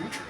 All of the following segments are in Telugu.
future.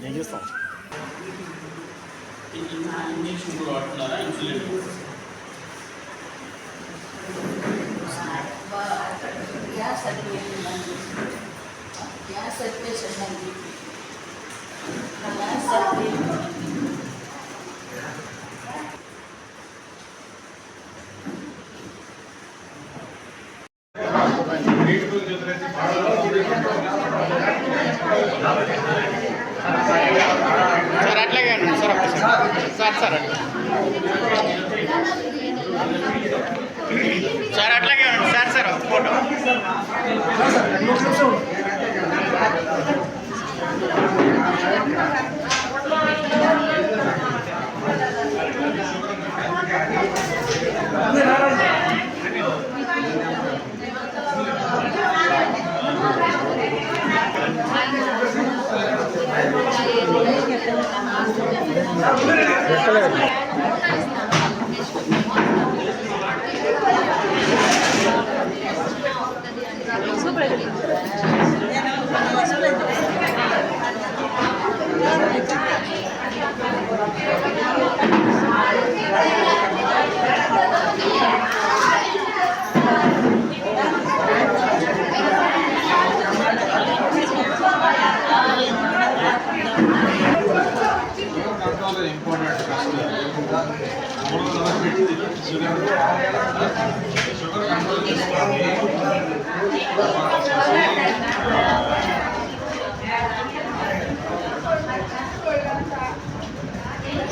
నేను చూస్తాం గ్యాస్ సర్టిఫికేట్ గ్యాస్ సర్టిఫికేషన్ అండి గ్యాస్ సర్టిఫికేట్ sir అట్లాగే అండి సార్ సార్ సార్ సార్ అట్లాగే అండి sir sir photo. Sir 来来来来来来来来来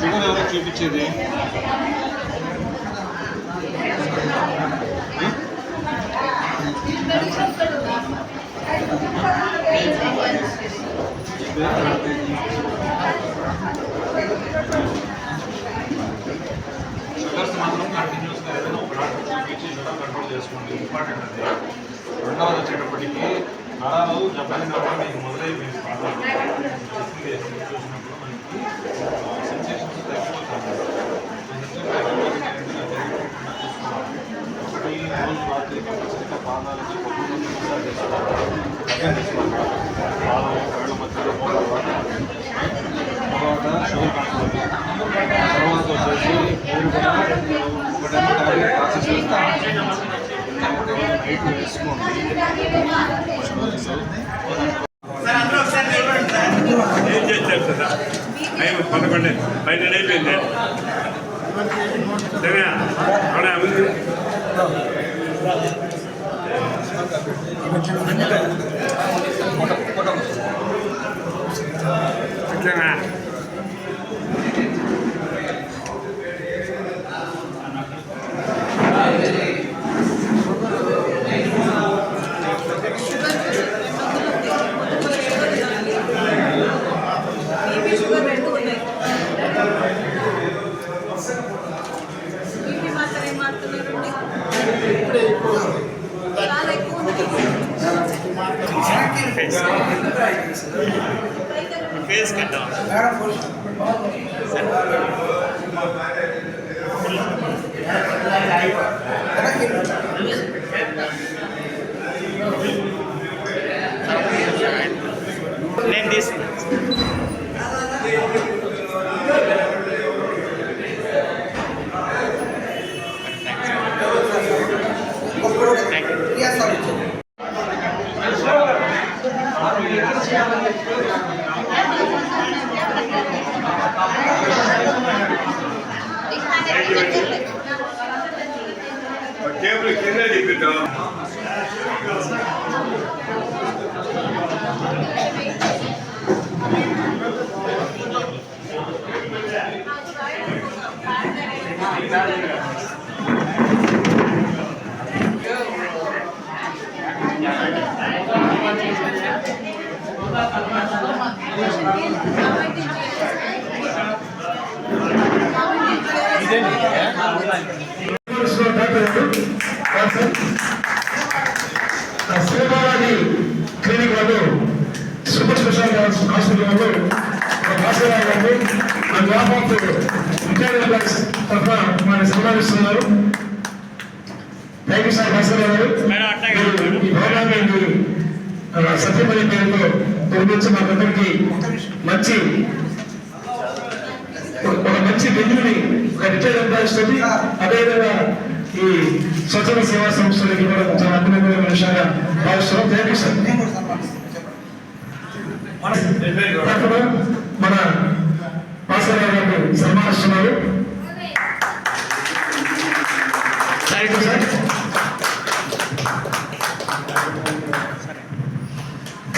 sugar ఎవరు చూపించేది Thank you. ఎవరు చూపించేది షుగర్స్ మాత్రం కంటిన్యూస్గా ఏదైనా ఒక డాక్టర్ చూపించి షుగర్ కంట్రోల్ చేసుకోండి ఇంపార్టెంట్ అది. రెండవది వచ్చేటప్పటికి నరాలు దెబ్బతిన్నప్పుడు మీకు మొదలైపోయింది ప్రాబ్లం చెప్పింది చూసినప్పుడు మనకి సెన్సేషన్స్ తగ్గిపోతాయి. ఒకటి రోజు రాత్రి కంపల్సరీగా పాదాలకి కొబ్బరి నూనె మసాజ్ చేసుకోవాలి అర్థం చేసుకోవాలి పాదం కళ్ళ మధ్యలో పోవాలి తర్వాత షుగర్ కంట్రోల్ తర్వాత వచ్చేసి మీరు కూడా ఒకటేమో టాబ్లెట్ ప్రాసెస్ చేస్తాను నైట్ వేసుకోండి సార్ అందరూ ఒకసారి నిలబడండి సార్. ఏం చేశారు సార్? అయ్యి పదకొండు. పన్నెండు అయిపోయింది సరే అవునా ఇట్లనా బీపీ షుగర్ రెండు ఉన్నాయి బీపీ మాత్రం ఏం మారుతున్నారండి చాలా ఎక్కువ ఉంది కట్టాం నేను తీసుకున్నాను థ్యాంక్ శ్రీబాలాజీ క్లినిక్ వాళ్ళు సూపర్ స్పెషాలిటీ హాస్పిటల్ వాళ్ళు భాస్కరరావు గారు ఆ గ్రాఫ్ ఆఫ్ రిటైర్డ్ ఎంప్లాయీస్ తరఫున మన సన్మానిస్తున్నారు థ్యాంక్ యూ సార్ భాస్కరరావు గారు మేడం, అట్లాగే. మీరు ఈ ప్రోగ్రామ్ సత్యపల్లి పేరుతో నిర్మించి మాకందరికి మంచి ఒక మంచి వెన్యూని ఒక రిటైర్డ్ ఎంప్లాయీస్ తోటి అదేవిధంగా ఈ స్వచ్ఛంద సేవా సంస్థలకి కూడా చాలా అభినందనమైన విషయంగా భావిస్తున్నాం. థ్యాంక్ యూ సార్ తరఫున మన భాస్కరరావు గారిని సన్మానిస్తున్నారు. థ్యాంక్ యూ సార్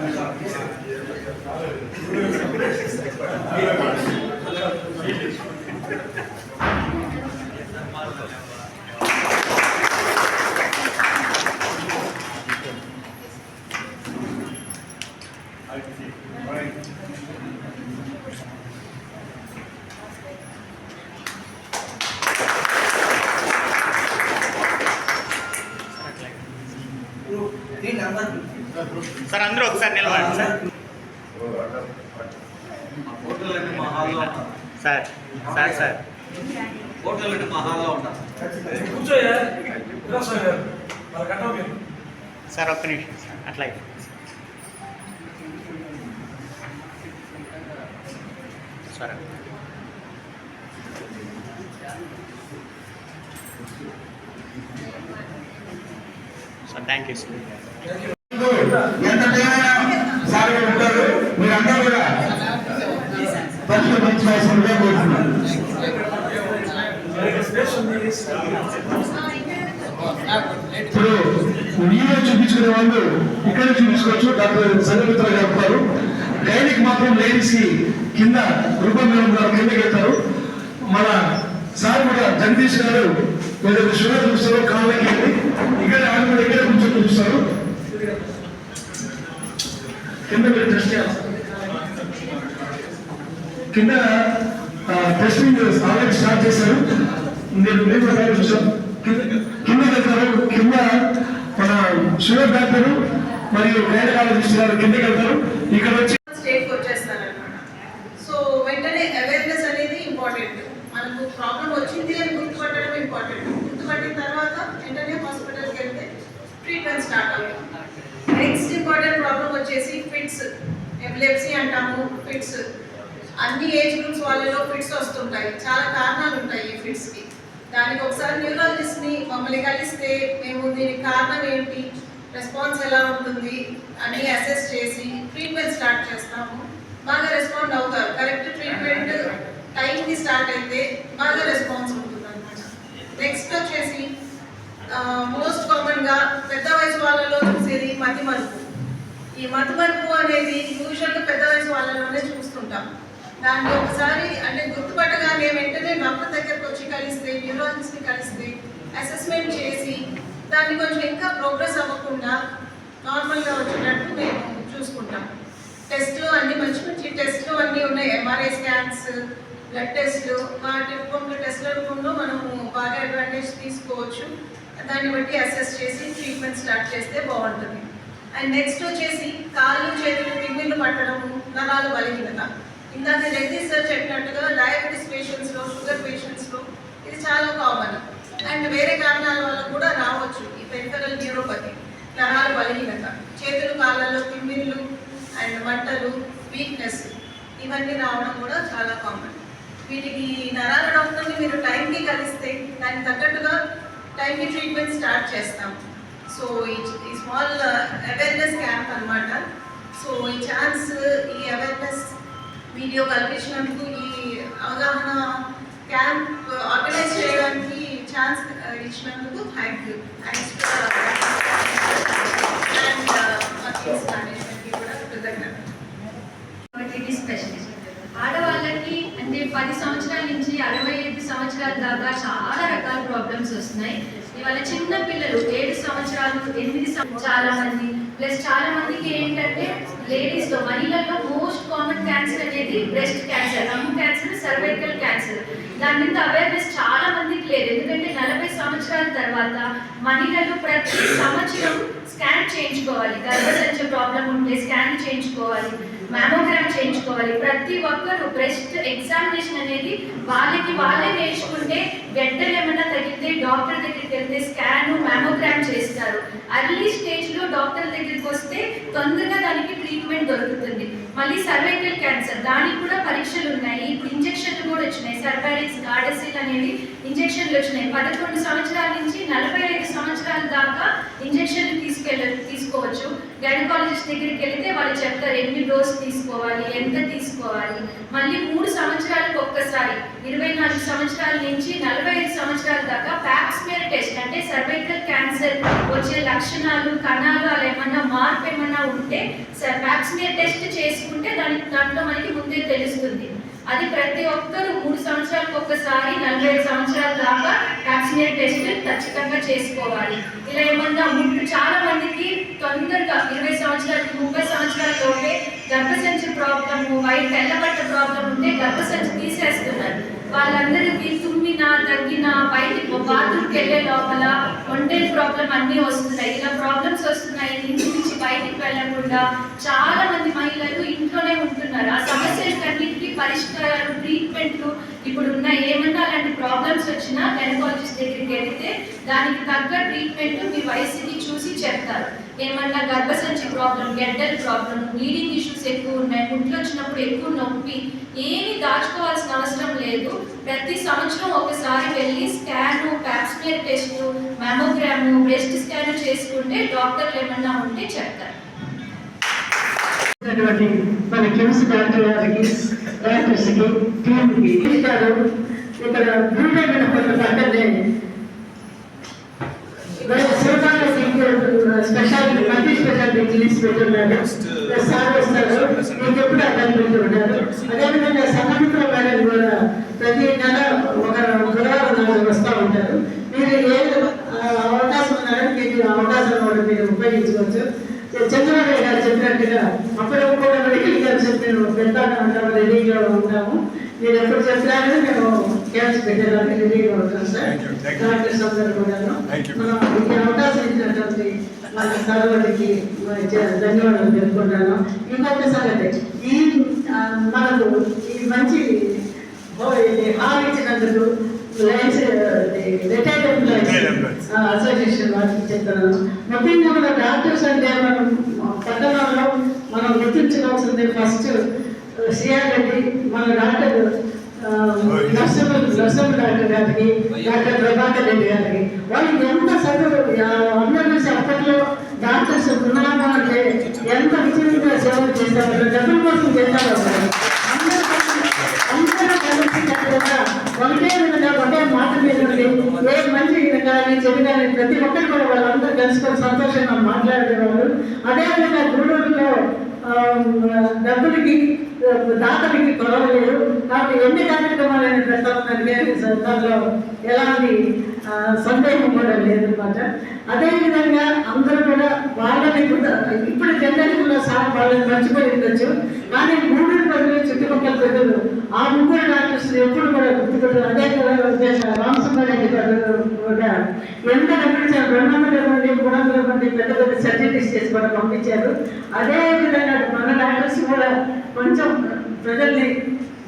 అందరూ ఒకసారి నిలబడండి సార్ అంటే మా హాల్లో ఉంటాం. Sir sir sir. హోటల్ అంటే మా హాల్లో ఉంటాం సార్ ఒక్క నిమిషం సార్. అట్లాగే. సరే. సార్ థ్యాంక్ యూ సార్ ఎంత టైమైనా సార్ గారు ఉంటారు మీరందరూ కూడా పనులు మంచి వయసులుగా కోరుతున్నాను ఇప్పుడు మీరే చూపించుకునే వాళ్ళు ఇక్కడ చూపించుకోవచ్చు డాక్టర్ సంగమిత్ర గారు ఉంటారు మాత్రం లేడీస్కి కింద రూపం ఉన్నారు కిందకి వెళ్తారు మన సార్ కూడా జగదీష్ గారు ఏదైతే షుగర్ చూస్తారో కాళ్ళకి వెళ్ళి ఇక్కడ ఆయన కూడా ఇక్కడ కూర్చొని చూస్తారు కింద మీరు టెస్ట్ చేస్తారు కింద టెస్టింగ్ ఆల్రెడీ స్టార్ట్ చేశారు. నేను మేము కూడా చూసాం కింద వెళ్తారు కింద మన షుగర్ డాక్టర్ మరియు గైనకాలజిస్ట్ గారు కిందకి వెళ్తారు ఇక్కడ వచ్చి స్టేట్కి వచ్చేస్తారనమాట సో వెంటనే అవేర్నెస్ అనేది ఇంపార్టెంట్ మనకు ప్రాబ్లం వచ్చింది అని గుర్తుపట్టడం ఇంపార్టెంట్ గుర్తుపట్టిన తర్వాత వెంటనే హాస్పిటల్కి వెళ్తే ట్రీట్మెంట్ స్టార్ట్ అవుతుంది నెక్స్ట్ ఇంపార్టెంట్ ప్రాబ్లం వచ్చేసి ఫిట్స్ ఎపిలెప్సీ అంటాము ఫిట్స్ అన్ని ఏజ్ గ్రూప్స్ వాళ్ళలో ఫిట్స్ వస్తుంటాయి చాలా కారణాలు ఉంటాయి ఈ ఫిట్స్కి దానికి ఒకసారి న్యూరాలజిస్ట్ని మమ్మల్ని కలిస్తే మేము దీనికి కారణం ఏంటి రెస్పాన్స్ ఎలా ఉంటుంది అని అసెస్ చేసి ట్రీట్మెంట్ స్టార్ట్ చేస్తాము. బాగా రెస్పాండ్ అవుతారు. కరెక్ట్ ట్రీట్మెంట్ టైంకి స్టార్ట్ అయితే బాగా రెస్పాన్స్ ఉంటుంది అనమాట నెక్స్ట్ వచ్చేసి మోస్ట్ కామన్గా పెద్ద వయసు వాళ్ళలో చూసేది మతిమరుపు ఈ మతిమరుపు అనేది యూజువల్గా పెద్ద వయసు వాళ్ళలోనే చూస్తుంటాం. దాన్ని ఒకసారి అంటే గుర్తుపట్టగానే వెంటనే డాక్టర్ దగ్గరకు వచ్చి కలిస్తే న్యూరాలజిస్ట్ని కలిస్తే అసెస్మెంట్ చేసి దాన్ని కొంచెం ఇంకా ప్రోగ్రెస్ అవ్వకుండా నార్మల్గా వచ్చేటట్టు మేము చూసుకుంటాం. టెస్ట్లు అన్ని మంచి మంచి టెస్ట్లు అన్నీ ఉన్నాయి. ఎంఆర్ఐ స్కాన్స్ బ్లడ్ టెస్ట్లు వాటి రూపంలో టెస్ట్ల రూపంలో మనము బాగా అడ్వాంటేజ్ తీసుకోవచ్చు. దాన్ని బట్టి అసెస్ చేసి ట్రీట్మెంట్ స్టార్ట్ చేస్తే బాగుంటుంది. అండ్ నెక్స్ట్ వచ్చేసి కాళ్ళు చేతులు తిమ్మిళ్ళు పట్టడము నరాలు బలహీనత. ఇందాక రెడ్డి సార్ చెప్పినట్టుగా డయాబెటీస్ పేషెంట్స్లో షుగర్ పేషెంట్స్లో ఇది చాలా కామన్ అండ్ వేరే కారణాల వల్ల కూడా రావచ్చు ఈ పెరిఫెరల్ న్యూరోపతి. నరాల బలహీనత చేతులు కాళ్ళల్లో తిమ్మిళ్ళు అండ్ మంటలు వీక్నెస్ ఇవన్నీ రావడం కూడా చాలా కామన్ వీటికి నరాల డాక్టర్ని మీరు టైంకి కలిస్తే దానికి తగ్గట్టుగా టైంకి ట్రీట్మెంట్ స్టార్ట్ చేస్తాం. సో ఈ ఈ స్మాల్ అవేర్నెస్ క్యాంప్ అన్నమాట. సో ఈ ఛాన్స్ ఈ అవేర్నెస్ వీడియో కల్పించినందుకు ఈ అవగాహన క్యాంప్ ఆర్గనైజ్ uh, చేయడానికి ఛాన్స్ ఇచ్చినందుకు థ్యాంక్ యూ థ్యాంక్స్ అండ్ మేనేజ్మెంట్కి కూడా కృతజ్ఞత. ఫర్టిలిటీ స్పెషలిస్ట్ ఆడవాళ్ళకి అంటే పది సంవత్సరాల నుంచి అరవై ఐదు సంవత్సరాల దాకా చాలా రకాల ప్రాబ్లమ్స్ వస్తున్నాయి. ఇవాళ చిన్న పిల్లలు ఏడు సంవత్సరాలు ఎనిమిది చాలా మంది ప్లస్ చాలా మందికి ఏంటంటే లేడీస్లో మహిళల్లో మోస్ట్ కామన్ క్యాన్సర్ అనేది బ్రెస్ట్ క్యాన్సర్ రమ్ము క్యాన్సర్ సర్వైకల్ క్యాన్సర్ దాని మీద అవేర్నెస్ చాలా మందికి లేదు. ఎందుకంటే నలభై సంవత్సరాల తర్వాత మహిళలు ప్రతి సంవత్సరం స్కాన్ చేయించుకోవాలి. గర్భసంచ ప్రాబ్లం ఉంటే స్కాన్ చేయించుకోవాలి. మ్యామోగ్రామ్ చేయించుకోవాలి. ప్రతి ఒక్కరు బ్రెస్ట్ ఎగ్జామినేషన్ అనేది వాళ్ళకి వాళ్ళే నేర్చుకుంటే గడ్డలు ఏమైనా తగిలితే డాక్టర్ దగ్గరికి వెళ్తే స్కాన్ మ్యామోగ్రామ్ చేస్తారు. అర్లీ స్టేజ్లో డాక్టర్ దగ్గరికి వస్తే తొందరగా దానికి ట్రీట్మెంట్ దొరుకుతుంది మళ్ళీ సర్వైకల్ క్యాన్సర్ దానికి కూడా పరీక్షలు ఉన్నాయి. ఇప్పుడు ఇంజెక్షన్లు కూడా వచ్చినాయి. సర్వారిక్స్ గార్డసిల్ అనేవి ఇంజెక్షన్లు వచ్చినాయి. పదకొండు సంవత్సరాల నుంచి నలభై ఐదు సంవత్సరాల దాకా ఇంజెక్షన్లు తీసుకెళ్ళ తీసుకోవచ్చు. గైనకాలజిస్ట్ దగ్గరికి వెళితే వాళ్ళు చెప్తారు ఎన్ని డోస్ తీసుకోవాలి ఎంత తీసుకోవాలి? మళ్ళీ మూడు సంవత్సరాలకు ఒక్కసారి ఇరవై నాలుగు సంవత్సరాల నుంచి నలభై ఐదు సంవత్సరాల దాకా ప్యాప్స్మియర్ టెస్ట్ అంటే సర్వైకల్ క్యాన్సర్ వచ్చే లక్షణాలు కణాలు అలా ఏమన్నా మార్పు ఏమన్నా ఉంటే ప్యాప్స్మియర్ టెస్ట్ చేసుకుంటే దాని దాంట్లో మనకి ముందే తెలుస్తుంది. అది ప్రతి ఒక్కరు మూడు సంవత్సరాలకు ఒక్కసారి నలభై ఐదు సంవత్సరాల దాకా వ్యాక్సినేట్ టెస్ట్ ఖచ్చితంగా చేసుకోవాలి. ఇలా ఏమన్నా ముందు చాలా మందికి తొందరగా ఇరవై సంవత్సరాలకి ముప్పై సంవత్సరాలలోపే గర్భసంచి ప్రాబ్లము వైట్ తెల్లబట్ట ప్రాబ్లం ఉంటే గర్భసంచి తీసేస్తున్నారు. వాళ్ళందరికీ తుమ్మినా తగ్గినా బయటికి బాత్రూమ్కి వెళ్ళే లోపల ఒంటరి ప్రాబ్లం అన్నీ వస్తున్నాయి. ఇలా ప్రాబ్లమ్స్ వస్తున్నాయి. ఇంటి నుంచి బయటికి వెళ్ళకుండా చాలా మంది మహిళలు ఇంట్లోనే ఉంటున్నారు. ఆ సమస్యలకన్నింటికి పరిష్కారాలు ట్రీట్మెంట్లు ఇప్పుడు ఉన్న ఏమన్నా అలాంటి ప్రాబ్లమ్స్ వచ్చినా గైనకాలజిస్ట్ దగ్గరికి వెళితే దానికి తగ్గ ట్రీట్మెంట్ మీ వయసుని చూసి చెప్తారు. ఏమన్నా గర్భసంచి ప్రాబ్లం గెడ్డల్ ప్రాబ్లం బ్లీడింగ్ ఇష్యూస్ ఎక్కువ ఉన్నాయి గుంట్లు వచ్చినప్పుడు ఎక్కువ నొప్పి ఏమీ దాచుకోవాల్సిన అవసరం లేదు. ప్రతి సంవత్సరం ఒకసారి వెళ్ళి scan pap smear test mammogram breast scan చేసుకుంటే డాక్టర్లు ఏమన్నా ఉంటే చెప్తారు. మన కిమ్స్ డాక్టర్ గారికి డాక్టర్స్కి ఇస్తారు. ఇక్కడ భూమి పక్కనే క్లినిక్స్ పెట్టున్నారు సార్ వస్తారు మీకు ఎప్పుడు అదేవిధంగా సంఘమిత్ర మేడం కూడా ప్రతి నెల ఒక గురువారం వస్తూ ఉంటారు. మీరు ఏ అవకాశం ఉన్నారో మీకు అవకాశం కూడా మీరు ఉపయోగించుకోవచ్చు. చంద్రబాబు గారు చెప్పినట్టుగా అప్పుడు కూడా మెడికల్ క్యాంప్స్ మేము పెడతానే ఉంటాము రెడీగా ఉంటాము. మీరు ఎప్పుడు చెప్పినా కానీ మేము క్యాంప్స్ పెట్టడానికి రెడీగా ఉంటాం sir Thank you, thank you. Doctors అందరూ కూడా Thank you. మనం మన సర్వడికి ధన్యవాదాలు తెలుపుకుంటాను. ఇంకొక సంగతి ఈ మనకు ఈ మంచి హాల్ ఇచ్చినందుకు రిటైర్డ్ ఎంప్లాయీస్. అసోసియేషన్ వారికి చెప్తున్నాను. ముఖ్యంగా మన డాక్టర్స్ అంటే మనం పట్టణంలో మనం గుర్తించుకోవాల్సింది ఫస్ట్ సిఆర్ రెడ్డి మన డాక్టర్ నర్సమ్మ నర్సమ్మ డాక్టర్ గారికి డాక్టర్ ప్రభాకర్ రెడ్డి గారికి వాళ్ళు ఎంత చదువు అందరూ అప్పట్లో డాక్టర్స్ ఉన్నాము అంటే ఎంత విచిత్రంగా సేవలు చేస్తారు డబ్బుల కోసం చేస్తారు అందరూ కలిసి కట్టుగా ఒకటే విధంగా ఒకే మాట మీద ఏ మంచి కానీ చెడు కానీ ప్రతి ఒక్కరు కూడా వాళ్ళందరూ కలుసుకొని సంతోషంగా మాట్లాడేవాళ్ళు. అదేవిధంగా గూడూరులో డబ్బులకి దాతలకి కొరవ కాబట్టి ఎన్ని కార్యక్రమాలైనా పెడతామని దాంట్లో ఎలాంటి సందేహం కూడా లేదనమాట అదేవిధంగా అందరూ కూడా వాళ్ళని కూడా ఇప్పుడు జనరేషన్లో సార్ వాళ్ళని మర్చిపోయి ఉండొచ్చు. కానీ మూడు ప్రజలు చుట్టుపక్కల ప్రజలు ఆ ముగ్గురు డాక్టర్స్ ఎప్పుడు కూడా గుర్తుపెట్టారు. అదే విధంగా రామసుబ్బారెడ్డి గారు కూడా ఎంత డబ్బులు రెండు వందల ఇవ్వండి మూడు వందల ఇవ్వండి పెద్ద పెద్ద సర్జరీస్ చేసి కూడా పంపించారు. అదే విధంగా మన డాక్టర్స్ కూడా కొంచెం ప్రజల్ని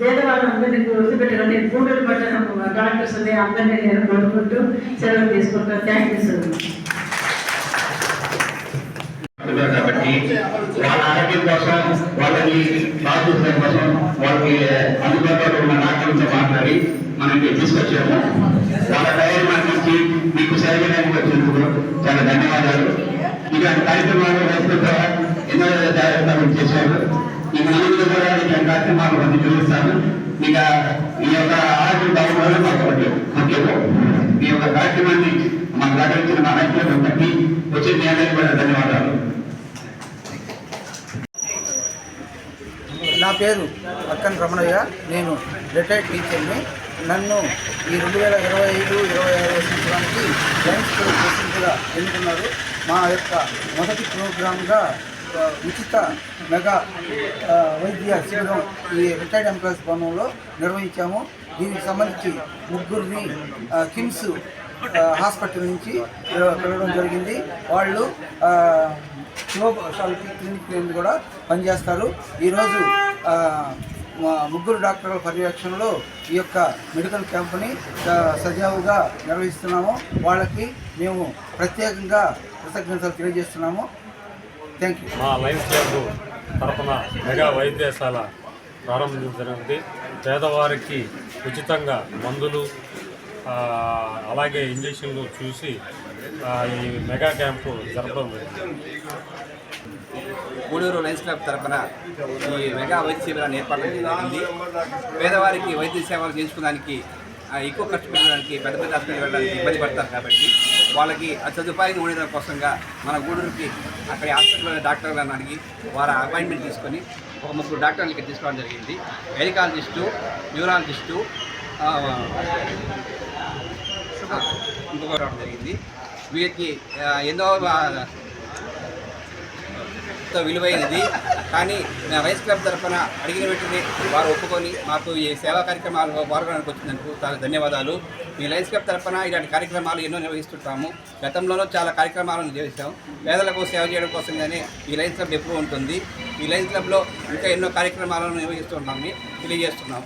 పేదవాళ్ళందరినీ గుర్తుపెట్టండి గూడూరు పట్టణం డాక్టర్స్ అందరినీ నేను కోరుకుంటూ సెలవు తీసుకుంటాను. థ్యాంక్ యూ సార్ కాబట్టి వాళ్ళ ఆరోగ్యం కోసం వాళ్ళని బాధ్యత కోసం వాళ్ళకి అందుబాటులో ఉన్న డాక్టర్లతో మాట్లాడి మనం తీసుకొచ్చాము. వాళ్ళ ధైర్యం అందించి మీకు సరిగ్గా వచ్చినందుకు చాలా ధన్యవాదాలు. ఇలాంటి కార్యక్రమాలు రైతులతో ఎన్నో చేశారు మీకు నలుగురు కూడా ఇలాంటి కార్యక్రమాలు అన్ని చూపిస్తాను ఇక ఈ యొక్క ఆరోగ్యం బాగుండాలని మాకు ఒకటి ఈ యొక్క కార్యక్రమాన్ని మాకు సహకరించిన మా రైతులకు బట్టి వచ్చే న్యాయానికి కూడా ధన్యవాదాలు. నా పేరు అక్కన్ రమణయ్య. నేను రిటైర్డ్ టీచర్ని నన్ను ఈ రెండు వేల ఇరవై ఐదు ఇరవై ఆరో సంవత్సరానికి సైన్స్ స్కూల్ ప్రెసిడెంట్గా ఎన్నుకున్నారు. మా యొక్క మొదటి ప్రోగ్రామ్గా ఉచిత మెగా వైద్య శిబిరం ఈ రిటైర్డ్ ఎంప్లాయీస్ భవనంలో నిర్వహించాము. దీనికి సంబంధించి ముగ్గురిని కిమ్స్ హాస్పిటల్ నుంచి పిలవ- పిలవడం జరిగింది. వాళ్ళు ఆ, క్లినిక్ నుండి కూడా పనిచేస్తారు. ఈరోజు ముగ్గురు డాక్టర్ల పర్యవేక్షణలో ఈ యొక్క మెడికల్ క్యాంప్ని సజావుగా నిర్వహిస్తున్నాము. వాళ్ళకి మేము ప్రత్యేకంగా కృతజ్ఞతలు తెలియజేస్తున్నాము. మా లయన్స్ క్లబ్ తరఫున మెగా వైద్యశాల ప్రారంభించడానికి పేదవారికి ఉచితంగా మందులు అలాగే ఇంజక్షన్లు చూసి ఈ మెగా క్యాంపు జరపడం జరిగింది. గూడూరు లయన్స్ క్లబ్ తరఫున ఈ మెగా వైద్య శిబిరాన్ని ఏర్పాటు జరిగింది. పేదవారికి వైద్య సేవలు చేయించుకోవడానికి ఆ, ఎక్కువ ఖర్చు పెట్టడానికి పెద్ద పెద్ద హాస్పిటల్ వెళ్ళడానికి ఇబ్బంది పడతారు కాబట్టి వాళ్ళకి ఆ సదుపాయం ఉండడం కోసంగా మన గూడూరుకి అక్కడ హాస్పిటల్లో డాక్టర్లను అడిగి వారి అపాయింట్మెంట్ తీసుకొని ఒక ముగ్గురు డాక్టర్లు ఇక్కడ తీసుకోవడం జరిగింది. గైనకాలజిస్టు న్యూరాలజిస్టు ఆ, ఇంకొక రావడం జరిగింది. వీరికి ఎన్నో ఎంతో విలువైనది. కానీ నా రైస్ క్లబ్ తరఫున అడిగిన వెంటనే వారు ఒప్పుకొని మాకు ఈ సేవా కార్యక్రమాలు పాల్గొనడానికి వచ్చినందుకు చాలా ధన్యవాదాలు. మీ లైన్స్ క్లబ్ తరఫున ఇలాంటి కార్యక్రమాలు ఎన్నో నిర్వహిస్తుంటాము. గతంలోనూ చాలా కార్యక్రమాలను చేశాం. పేదలకు సేవ చేయడం కోసంగానే ఈ లైన్స్ క్లబ్ ఎప్పుడూ ఉంటుంది. ఈ లైన్స్ క్లబ్లో ఇంకా ఎన్నో కార్యక్రమాలను నిర్వహిస్తున్నామని తెలియజేస్తున్నాం.